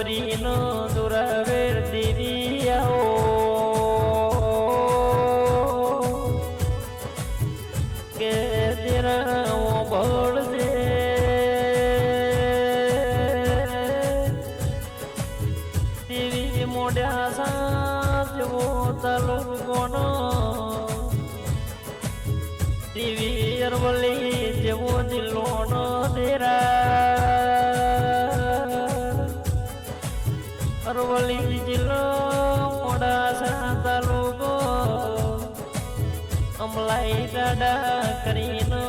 ડબરીનો દુરાવેર દેવીયાઓ કે તેરાઓ બળદે દેવી મોઢા સાચવો તાલુકોનો દેવી અરવલી જેવો જિલ્લોનો અરવલ્લી જિલ્લો મોડાસા તાલુકો. અમલાઈ દાડા કરીને